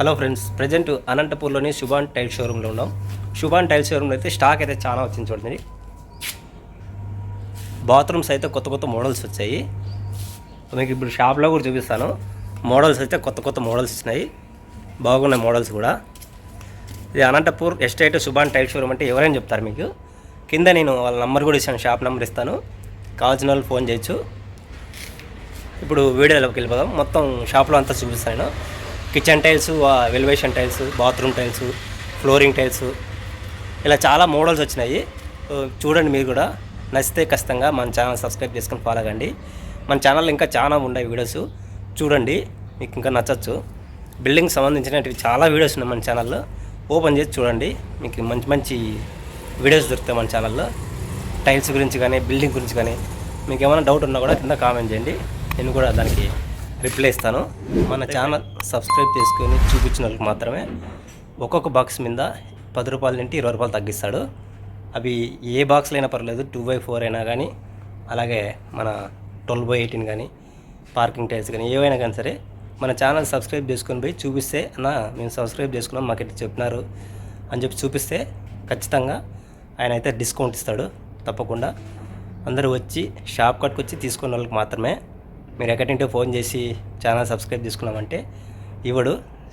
Hello friends present అనంతపూర్లోని Shubhan tile షోరూంలో ఉన్నాం. శుభాన్ టైల్ షోరూంలో అయితే స్టాక్ అయితే చాలా వచ్చింది చూడండి. బాత్రూమ్స్ అయితే కొత్త కొత్త మోడల్స్ వచ్చాయి. మీకు ఇప్పుడు షాప్లో కూడా చూపిస్తాను. మోడల్స్ అయితే కొత్త కొత్త మోడల్స్ వచ్చినాయి. బాగున్నాయి మోడల్స్ కూడా. ఇది Anantapur estate Shubhan tile showroom అంటే ఎవరైనా చెప్తారు మీకు. కింద నేను వాళ్ళ నంబర్ కూడా ఇస్తాను షాప్ నెంబర్ ఇస్తాను. కావాల్సిన వాళ్ళు ఫోన్ చేయొచ్చు. ఇప్పుడు వీడియోలోకి వెళ్ళిపోదాం. మొత్తం షాప్లో అంతా చూపిస్తాను kitchen tiles elevation tiles bathroom tiles flooring tiles ఇలా చాలా మోడల్స్ వచ్చినాయి. చూడండి మీరు కూడా. నచ్చితే ఖచ్చితంగా మన ఛానల్ సబ్స్క్రైబ్ చేసుకొని ఫాలో కండి. మన ఛానల్లో ఇంకా చాలా ఉన్నాయి వీడియోస్. చూడండి మీకు ఇంకా నచ్చచ్చు. బిల్డింగ్ సంబంధించినవి చాలా వీడియోస్ ఉన్నాయి మన ఛానల్లో. ఓపెన్ చేసి చూడండి. మీకు మంచి మంచి వీడియోస్ దొరుకుతాయి మన ఛానల్లో. టైల్స్ గురించి కానీ బిల్డింగ్ గురించి కానీ. మీకు ఏమైనా డౌట్ ఉన్నా కూడా కింద కామెంట్ చేయండి. నేను కూడా దానికి రిప్లై ఇస్తాను. మన ఛానల్ సబ్స్క్రైబ్ చేసుకొని చూపించిన వాళ్ళకి మాత్రమే ఒక్కొక్క బాక్స్ మీద పది రూపాయల నుండి ఇరవై రూపాయలు తగ్గిస్తాడు. అవి ఏ బాక్స్లో అయినా పర్లేదు టూ బై ఫోర్ అయినా కానీ అలాగే మన ట్వెల్వ్ బై ఎయిటీన్ కానీ పార్కింగ్ టైల్స్ కానీ ఏవైనా కానీ సరే మన ఛానల్ సబ్స్క్రైబ్ చేసుకొని పోయి చూపిస్తే అన్న మేము సబ్స్క్రైబ్ చేసుకున్నాం మాకు ఇట్లా చెప్పినారు అని చెప్పి చూపిస్తే ఖచ్చితంగా ఆయన అయితే డిస్కౌంట్ ఇస్తాడు తప్పకుండా. అందరూ వచ్చి షాప్ కట్కి వచ్చి తీసుకున్న వాళ్ళకి మాత్రమే మీరు ఎక్కడింటే ఫోన్ చేసి ఛానల్ సబ్స్క్రైబ్ చేసుకున్నామంటే ఇవ్వడు.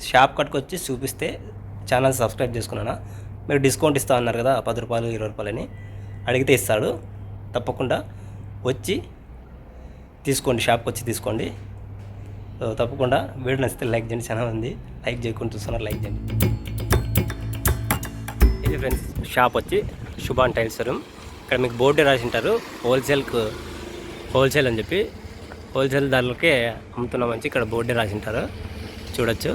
షాప్ కట్టుకొచ్చి చూపిస్తే ఛానల్ సబ్స్క్రైబ్ చేసుకున్నానా? మీరు డిస్కౌంట్ ఇస్తా అన్నారు కదా పది రూపాయలు ఇరవై రూపాయలు అని అడిగితే ఇస్తాడు. తప్పకుండా వచ్చి తీసుకోండి షాప్కి వచ్చి తీసుకోండి. తప్పకుండా వీడియో నచ్చితే లైక్ చేయండి చాలా ఉంది. లైక్ చేయకుండా చూస్తున్నారు లైక్ చేయండి. ఇది ఫ్రెండ్స్ షాప్ వచ్చి శుభాన్ టైల్స్ రూమ్. ఇక్కడ మీకు బోర్డు రాసి ఉంటారు హోల్సేల్కు హోల్సేల్ అని చెప్పి. హోల్సేల్ ధరలకే అమ్ముతున్నామని ఇక్కడ బోర్డే రాసి ఉంటారు చూడొచ్చు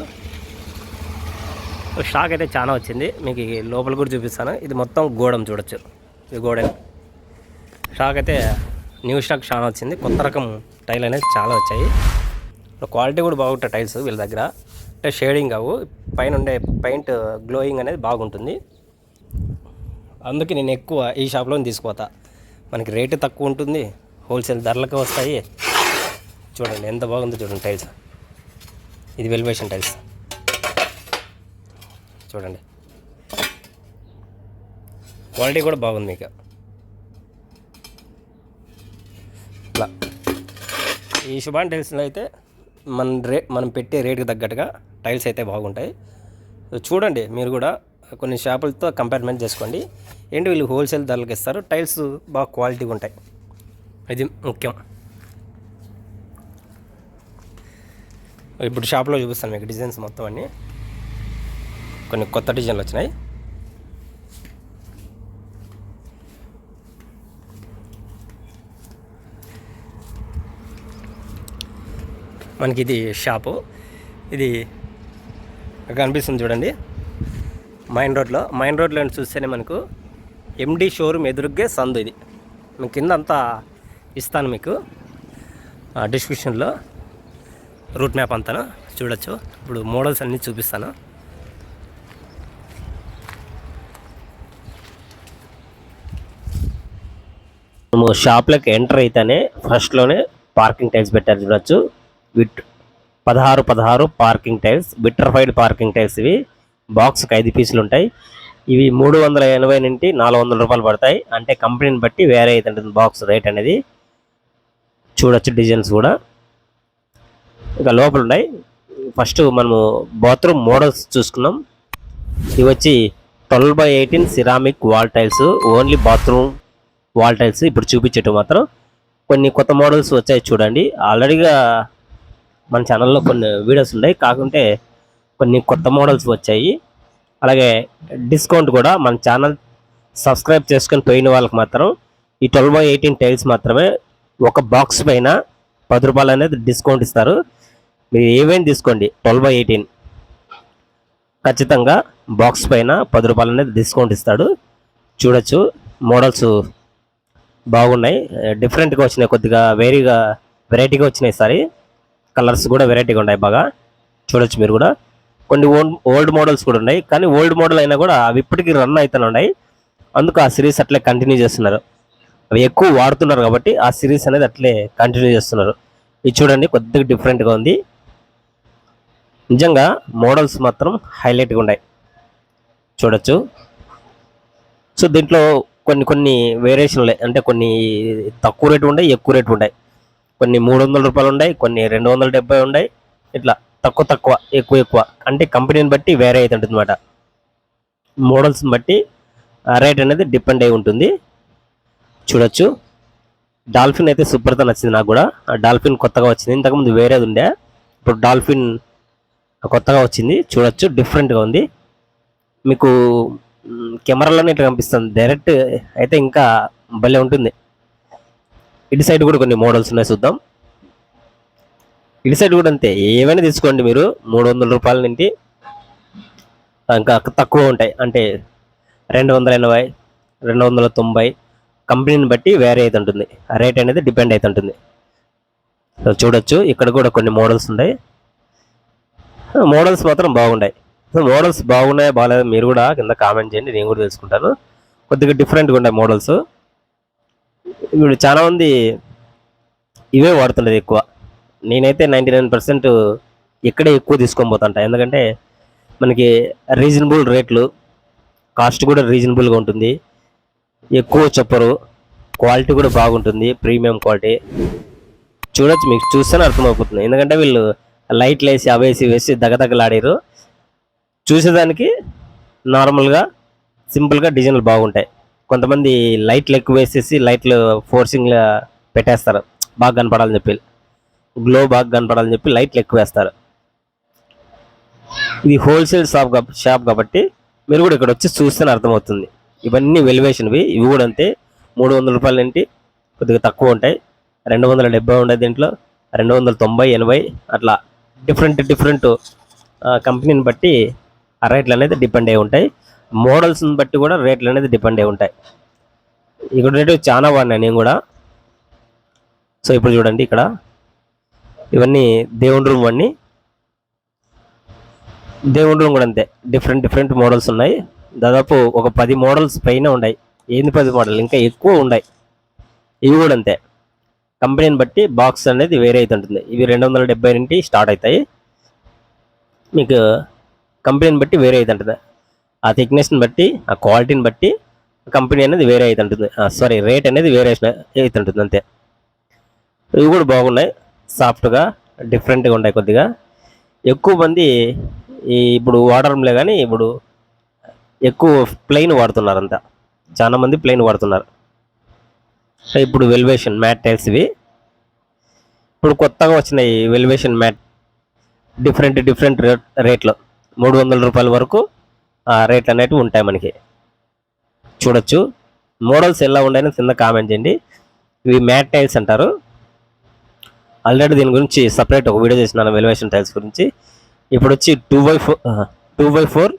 షాక్ అయితే చాలా వచ్చింది. మీకు లోపల కూడా చూపిస్తాను. ఇది మొత్తం గోడం చూడొచ్చు. ఇది గోడెం. షాక్ అయితే న్యూ స్టాక్ చాలా వచ్చింది. కొత్త రకం టైల్ అనేది చాలా వచ్చాయి. క్వాలిటీ కూడా బాగుంటాయి టైల్స్ వీళ్ళ దగ్గర. అంటే షేడింగ్ కావు పైన ఉండే పెయింట్ గ్లోయింగ్ అనేది బాగుంటుంది. అందుకే నేను ఎక్కువ ఈ షాప్లో తీసుకుపోతా. మనకి రేటు తక్కువ ఉంటుంది. హోల్సేల్ ధరలకు వస్తాయి. చూడండి ఎంత బాగుందో చూడండి టైల్స్. ఇది వెలివేషన్ టైల్స్. చూడండి. క్వాలిటీ కూడా బాగుంది మీకు. ఇట్లా ఈ శుభాన్ టైల్స్లో అయితే మన రే మనం పెట్టే రేటుకి తగ్గట్టుగా టైల్స్ అయితే బాగుంటాయి. చూడండి మీరు కూడా కొన్ని షాపులతో కంపేర్మెంట్ చేసుకోండి. ఏంటి వీళ్ళు హోల్సేల్ ధరలకు ఇస్తారు టైల్స్ బాగా క్వాలిటీగా ఉంటాయి. ఇది ముఖ్యం. ఇప్పుడు షాప్లో చూపిస్తాను మీకు డిజైన్స్ మొత్తం అన్నీ. కొన్ని కొత్త డిజైన్లు వచ్చినాయి. మనకి ఇది షాపు ఇది కనిపిస్తుంది చూడండి. మైన్ రోడ్లో మైన్ రోడ్లో చూస్తేనే మనకు ఎండి షోరూమ్ ఎదురుగ్గే సందు ఇది. మీకు కింద అంతా ఇస్తాను మీకు. డిస్క్రిప్షన్లో రూట్ మ్యాప్ అంతా చూడొచ్చు. ఇప్పుడు మోడల్స్ అన్నీ చూపిస్తాను? మేము షాప్లోకి ఎంటర్ అయితేనే ఫస్ట్లోనే పార్కింగ్ టైల్స్ పెట్టారు చూడొచ్చు. విట్ పదహారు పదహారు parking tiles vitrified parking tiles ఇవి. బాక్స్కి ఐదు పీసులు ఉంటాయి. ఇవి మూడు వందల ఎనభై నుండి నాలుగు వందల రూపాయలు పడతాయి. అంటే కంపెనీని బట్టి వేరే అవుతుంటుంది బాక్స్ రేట్ అనేది. చూడొచ్చు డిజైన్స్ కూడా. ఇక లోపల ఉన్నాయి ఫస్ట్ మనము బాత్రూమ్ మోడల్స్ చూసుకున్నాం. ఇవి వచ్చి twelve by eighteen ceramic wall tiles only bathroom wall tiles ఇప్పుడు చూపించేటం మాత్రం. కొన్ని కొత్త మోడల్స్ వచ్చాయి చూడండి. ఆల్రెడీగా మన ఛానల్లో కొన్ని వీడియోస్ ఉన్నాయి. కాకుంటే కొన్ని కొత్త మోడల్స్ వచ్చాయి. అలాగే డిస్కౌంట్ కూడా మన ఛానల్ సబ్స్క్రైబ్ చేసుకొని పోయిన వాళ్ళకి మాత్రం ఈ ట్వెల్వ్ బై ఎయిటీన్ టైల్స్ మాత్రమే ఒక బాక్స్ పైన పది రూపాయలు అనేది డిస్కౌంట్ ఇస్తారు. మీరు ఏవైనా తీసుకోండి? Twelve by eighteen. ఖచ్చితంగా బాక్స్ పైన పది రూపాయలు అనేది డిస్కౌంట్ ఇస్తాడు. చూడొచ్చు. మోడల్స్ బాగున్నాయి. డిఫరెంట్గా వచ్చినాయి. కొద్దిగా వేరీగా వెరైటీగా వచ్చినాయి సారి. కలర్స్ కూడా వెరైటీగా ఉన్నాయి బాగా. చూడొచ్చు మీరు కూడా. కొన్ని ఓల్డ్ ఓల్డ్ మోడల్స్ కూడా ఉన్నాయి. కానీ ఓల్డ్ మోడల్ అయినా కూడా అవి ఇప్పటికీ రన్ అవుతూనే ఉన్నాయి. అందుకు ఆ సిరీస్ అట్లే కంటిన్యూ చేస్తున్నారు. అవి ఎక్కువ వాడుతున్నారు కాబట్టి ఆ సిరీస్ అనేది అట్లే కంటిన్యూ చేస్తున్నారు. ఇది చూడండి కొద్దిగా డిఫరెంట్గా ఉంది. నిజంగా మోడల్స్ మాత్రం హైలైట్గా ఉన్నాయి. చూడొచ్చు. సో దీంట్లో కొన్ని కొన్ని వేరియేషన్లు అంటే కొన్ని తక్కువ రేటు ఉన్నాయి ఎక్కువ రేటు ఉన్నాయి కొన్ని మూడు వందల రూపాయలు ఉన్నాయి కొన్ని రెండు వందల డెబ్బై ఉన్నాయి ఇట్లా తక్కువ తక్కువ ఎక్కువ ఎక్కువ. అంటే కంపెనీని బట్టి వేరే అయితే ఉంటుంది అనమాట మోడల్స్ని బట్టి రేట్ అనేది డిపెండ్ అయి ఉంటుంది. చూడొచ్చు. డాల్ఫిన్ అయితే శుభ్రత నచ్చింది నాకు కూడా. ఆ డాల్ఫిన్ కొత్తగా వచ్చింది. ఇంతకుముందు వేరేది ఉండే. ఇప్పుడు డాల్ఫిన్ కొత్తగా వచ్చింది. చూడొచ్చు డిఫరెంట్గా ఉంది. మీకు కెమెరాలోనే ఇట్లా కనిపిస్తుంది. డైరెక్ట్ అయితే ఇంకా భలే ఉంటుంది. ఇటు సైడ్ కూడా కొన్ని మోడల్స్ ఉన్నాయి చూద్దాం. ఇటు సైడ్ కూడా అంతే. ఏవైనా తీసుకోండి మీరు. మూడు వందల రూపాయల నుండి ఇంకా తక్కువ ఉంటాయి. అంటే రెండు వందల ఎనభై రెండు వందల తొంభై కంపెనీని బట్టి వేరే అయితే ఉంటుంది. ఆ రేట్ అనేది డిపెండ్ అవుతుంటుంది చూడొచ్చు. ఇక్కడ కూడా కొన్ని మోడల్స్ ఉన్నాయి. మోడల్స్ మాత్రం బాగున్నాయి. సో మోడల్స్ బాగున్నాయా బాగాలేదా మీరు కూడా కింద కామెంట్ చేయండి నేను కూడా తెలుసుకుంటాను. కొద్దిగా డిఫరెంట్గా ఉన్నాయి మోడల్స్. ఇప్పుడు చాలామంది ఇవే వాడుతుండేది ఎక్కువ. నేనైతే నైంటీ నైన్ పర్సెంట్ ఇక్కడే ఎక్కువ తీసుకొని పోతుంటా. ఎందుకంటే మనకి రీజనబుల్ రేట్లు కాస్ట్ కూడా రీజనబుల్గా ఉంటుంది. ఎక్కువ చెప్పరు. క్వాలిటీ కూడా బాగుంటుంది. Premium quality. చూడొచ్చు మీకు చూస్తేనే అర్థమైపోతుంది ఎందుకంటే వీళ్ళు లైట్లు వేసి అవేసి వేసి దగదగలాడారు చూసేదానికి నార్మల్గా సింపుల్గా డిజైన్లు బాగుంటాయి. కొంతమంది లైట్లు ఎక్కువ వేసేసి లైట్లు ఫోర్సింగ్గా పెట్టేస్తారు. బాగా కనపడాలని చెప్పి. గ్లో బాగా కనపడాలని చెప్పి లైట్లు ఎక్కువ వేస్తారు. ఇది హోల్సేల్ షాప్ షాప్ కాబట్టి మీరు కూడా ఇక్కడ వచ్చి చూస్తేనే అర్థమవుతుంది. ఇవన్నీ వెలివేషన్వి ఇవి కూడా అంతే. మూడు వందల రూపాయల నుండి కొద్దిగా తక్కువ ఉంటాయి. రెండు వందల డెబ్బై ఉంటాయి దీంట్లో. రెండు వందల తొంభై ఎనభై అట్లా. డిఫరెంట్ డిఫరెంట్ కంపెనీని బట్టి ఆ రేట్లు అనేది డిపెండ్ అయి ఉంటాయి. మోడల్స్ని బట్టి కూడా రేట్లు అనేది డిపెండ్ అయి ఉంటాయి. ఇక్కడ రేటు చాలా బాగున్నాయి నేను కూడా. సో ఇప్పుడు చూడండి ఇక్కడ. ఇవన్నీ దేవుని రూమ్ అన్నీ. దేవుని రూమ్ కూడా అంతే. డిఫరెంట్ డిఫరెంట్ మోడల్స్ ఉన్నాయి. దాదాపు ఒక పది మోడల్స్ పైన ఉన్నాయి. ఏంది పది మోడల్ ఇంకా ఎక్కువ ఉన్నాయి. ఇవి కూడా అంతే. కంపెనీని బట్టి బాక్స్ అనేది వేరే అయితే ఉంటుంది. ఇవి రెండు వందల డెబ్బై నుండి స్టార్ట్ అవుతాయి. మీకు కంపెనీని బట్టి వేరే అయితే ఉంటుంది. ఆ థిక్నెస్ని బట్టి ఆ క్వాలిటీని బట్టి కంపెనీ అనేది వేరే అయితే ఉంటుంది. సారీ రేట్ అనేది వేరే అయితే ఉంటుంది. అంతే. ఇవి కూడా బాగున్నాయి. సాఫ్ట్గా డిఫరెంట్గా ఉన్నాయి కొద్దిగా. ఎక్కువ మంది ఈ ఇప్పుడు వాడడంలే కానీ ఇప్పుడు ఎక్కువ ప్లెయిన్ వాడుతున్నారు అంతా చాలామంది ప్లెయిన్ వాడుతున్నారు. ఇప్పుడు వెల్వేషన్ మ్యాట్ టైల్స్ ఇవి. ఇప్పుడు కొత్తగా వచ్చినాయి వెల్వేషన్ మ్యాట్. డిఫరెంట్ డిఫరెంట్ రేట్ రేట్లు. మూడు వందల రూపాయల వరకు ఆ రేట్లు అనేటివి ఉంటాయి మనకి. చూడొచ్చు. మోడల్స్ ఎలా ఉన్నాయని కింద కామెంట్ చేయండి. ఇవి మ్యాట్ టైల్స్ అంటారు. ఆల్రెడీ దీని గురించి సపరేట్ ఒక వీడియో చేసినాను వెలివేషన్ టైల్స్ గురించి. ఇప్పుడు వచ్చి two by four two by four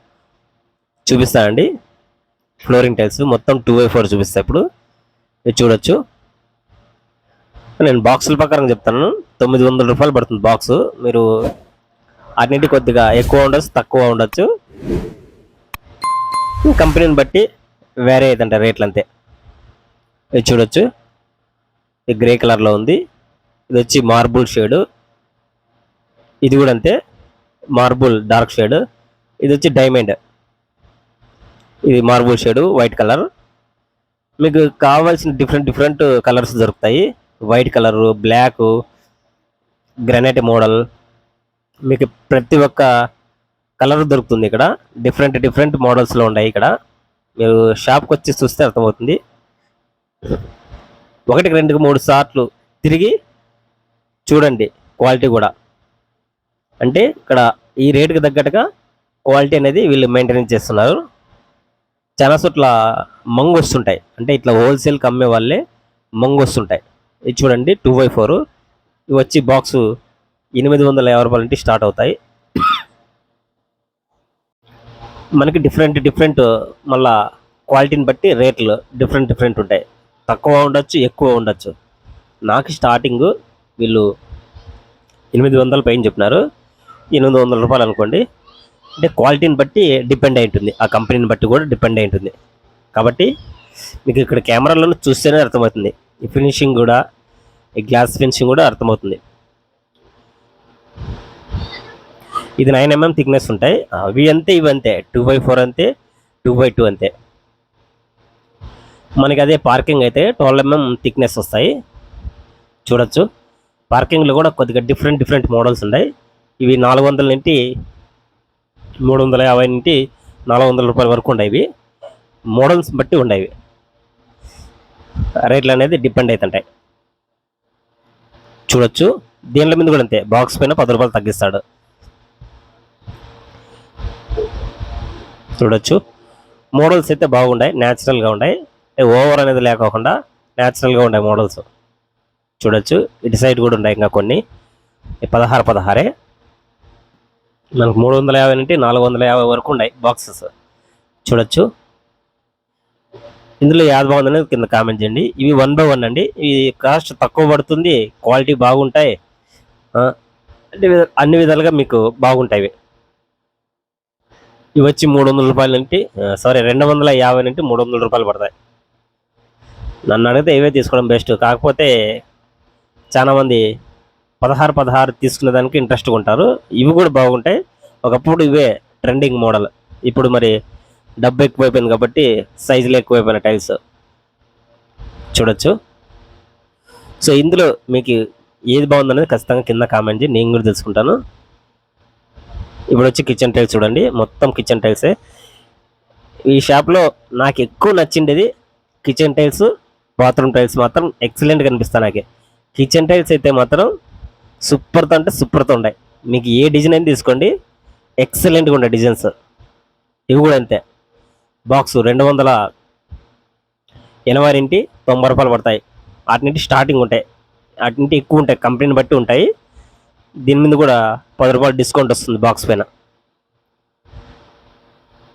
చూపిస్తానండి. Flooring tiles. మొత్తం టూ బై ఫోర్ చూపిస్తాయి ఇప్పుడు. మీరు చూడొచ్చు. నేను బాక్సుల ప్రకారం చెప్తాను. తొమ్మిది వందల రూపాయలు పడుతుంది బాక్స్. మీరు అన్నిటి కొద్దిగా ఎక్కువ ఉండొచ్చు తక్కువ ఉండొచ్చు. కంపెనీని బట్టి వేరే అవుతుంట రేట్లు అంతే. ఇది చూడొచ్చు. ఇది గ్రే కలర్లో ఉంది. ఇది వచ్చి మార్బుల్ షేడ్. ఇది కూడా అంతే. Marble dark shade. ఇది వచ్చి డైమండ్. ఇది మార్బుల్ షేడ్ వైట్ కలర్. మీకు కావాల్సిన డిఫరెంట్ డిఫరెంట్ కలర్స్ దొరుకుతాయి. White colour black granite model మీకు ప్రతి ఒక్క కలర్ దొరుకుతుంది ఇక్కడ. డిఫరెంట్ డిఫరెంట్ మోడల్స్లో ఉన్నాయి ఇక్కడ. మీరు షాప్కి వచ్చి చూస్తే అర్థమవుతుంది. ఒకటికి రెండుకి మూడు సార్లు తిరిగి చూడండి క్వాలిటీ కూడా. అంటే ఇక్కడ ఈ రేటుకి తగ్గట్టుగా క్వాలిటీ అనేది వీళ్ళు మెయింటెనెన్స్ చేస్తున్నారు. చాలా చోట్ల మంగు వస్తుంటాయి. అంటే ఇట్లా హోల్సేల్కి అమ్మే వాళ్ళే మంగు వస్తుంటాయి. ఇది చూడండి టూ బై ఫోర్ ఇవి వచ్చి బాక్స్ ఎనిమిది వందల యాభై రూపాయల అంటే స్టార్ట్ అవుతాయి. మనకి డిఫరెంట్ డిఫరెంట్ మళ్ళా క్వాలిటీని బట్టి రేట్లు డిఫరెంట్ డిఫరెంట్ ఉంటాయి. తక్కువ ఉండొచ్చు ఎక్కువ ఉండొచ్చు. నాకు స్టార్టింగ్ వీళ్ళు ఎనిమిది వందల పైన చెప్పినారు. ఎనిమిది వందల రూపాయలు అనుకోండి. అంటే క్వాలిటీని బట్టి డిపెండ్ అయి ఉంటుంది. ఆ కంపెనీని బట్టి కూడా డిపెండ్ అయి ఉంటుంది. కాబట్టి మీకు ఇక్కడ కెమెరాలో చూస్తేనే అర్థమవుతుంది. ఈ ఫినిషింగ్ కూడా ఈ గ్లాస్ ఫినిషింగ్ కూడా అర్థమవుతుంది. ఇది నైన్ ఎంఎం థిక్నెస్ ఉంటాయి. అవి అంతే ఇవి అంతే. టూ బై ఫోర్ అంతే టూ బై టూ అంతే. మనకి అదే పార్కింగ్ అయితే ట్వెల్వ్ ఎంఎం థిక్నెస్ వస్తాయి. చూడొచ్చు. పార్కింగ్లో కూడా కొద్దిగా డిఫరెంట్ డిఫరెంట్ మోడల్స్ ఉన్నాయి ఇవి నాలుగు వందల నుండి మూడు వందల యాభై నుండి నాలుగు వందల రూపాయల వరకు ఉండేవి. మోడల్స్ బట్టి ఉండేవి. రేట్లు అనేది డిపెండ్ అవుతుంటాయి చూడొచ్చు. దీనిల మీద కూడా అంతే. బాక్స్ పైన పది రూపాయలు తగ్గిస్తాడు. చూడొచ్చు. మోడల్స్ అయితే బాగుండాయి. న్యాచురల్గా ఉన్నాయి ఓవర్ అనేది లేకోకుండా న్యాచురల్గా ఉన్నాయి మోడల్స్. చూడొచ్చు. ఇటు సైడ్ కూడా ఉన్నాయి ఇంకా కొన్ని. పదహారు పదహారే. మనకు మూడు వందల యాభై నుండి నాలుగు వందల యాభై వరకు ఉన్నాయి బాక్సెస్ చూడొచ్చు. ఇందులో యాడ్ బాగుందనేది కింద కామెంట్ చేయండి. ఇవి వన్ బై వన్ అండి. ఇవి కాస్ట్ తక్కువ పడుతుంది క్వాలిటీ బాగుంటాయి. అంటే అన్ని అన్ని విధాలుగా మీకు బాగుంటాయి ఇవి. వచ్చి మూడు వందల రూపాయల నుండి సారీ రెండు వందల యాభై నుండి మూడు వందల రూపాయలు పడతాయి. నన్ను అడిగితే ఇవే తీసుకోవడం బెస్ట్ కాకపోతే చాలామంది పదహారు పదహారు తీసుకునే దానికి ఇంట్రెస్ట్గా ఉంటారు ఇవి కూడా బాగుంటాయి. ఒకప్పుడు ఇవే ట్రెండింగ్ మోడల్ ఇప్పుడు మరి డబ్బు ఎక్కువైపోయింది కాబట్టి సైజులు ఎక్కువైపోయిన టైల్స్ చూడొచ్చు. సో ఇందులో మీకు ఏది బాగుందనేది ఖచ్చితంగా కింద కామెంట్ చేయి నేను కూడా తెలుసుకుంటాను. ఇప్పుడు వచ్చి కిచెన్ టైల్స్ చూడండి. మొత్తం కిచెన్ టైల్సే ఈ షాప్లో నాకు ఎక్కువ నచ్చిండేది కిచెన్ టైల్స్ బాత్రూమ్ టైల్స్ మాత్రం ఎక్సలెంట్ కనిపిస్తాయి నాకు. కిచెన్ టైల్స్ అయితే మాత్రం సూపర్తో అంటే సూపర్తో ఉన్నాయి. మీకు ఏ డిజైన్ అయినా తీసుకోండి. ఎక్సలెంట్గా ఉండే డిజైన్స్. ఇవి కూడా అంతే. బాక్స్ రెండు వందల ఎనభై నుండి తొంభై రూపాయలు పడతాయి. వాటి స్టార్టింగ్ ఉంటాయి. వాటి ఎక్కువ ఉంటాయి. కంపెనీని బట్టి ఉంటాయి. దీని మీద కూడా పది రూపాయలు డిస్కౌంట్ వస్తుంది బాక్స్ పైన.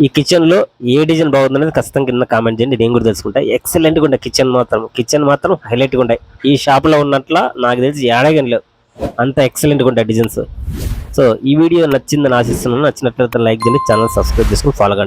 ఈ కిచెన్లో ఏ డిజైన్ బాగుందనేది ఖచ్చితంగా కింద కామెంట్ చేయండి. నేను కూడా తెలుసుకుంటా. ఎక్సలెంట్గా ఉండే కిచెన్ మాత్రం కిచెన్ మాత్రం హైలైట్గా ఉంటాయి. ఈ షాప్లో ఉన్నట్ల నాకు తెలిసి ఏడాగని లేవు. అంత ఎక్సలెంట్గా ఉంటాయి డిజైన్స్ సో ఈ వీడియో నచ్చిందని ఆశిస్తున్నాను. నచ్చినట్లయితే లైక్ చేయండి ఛానల్ సబ్స్క్రైబ్ చేసుకుని ఫాలో కండి.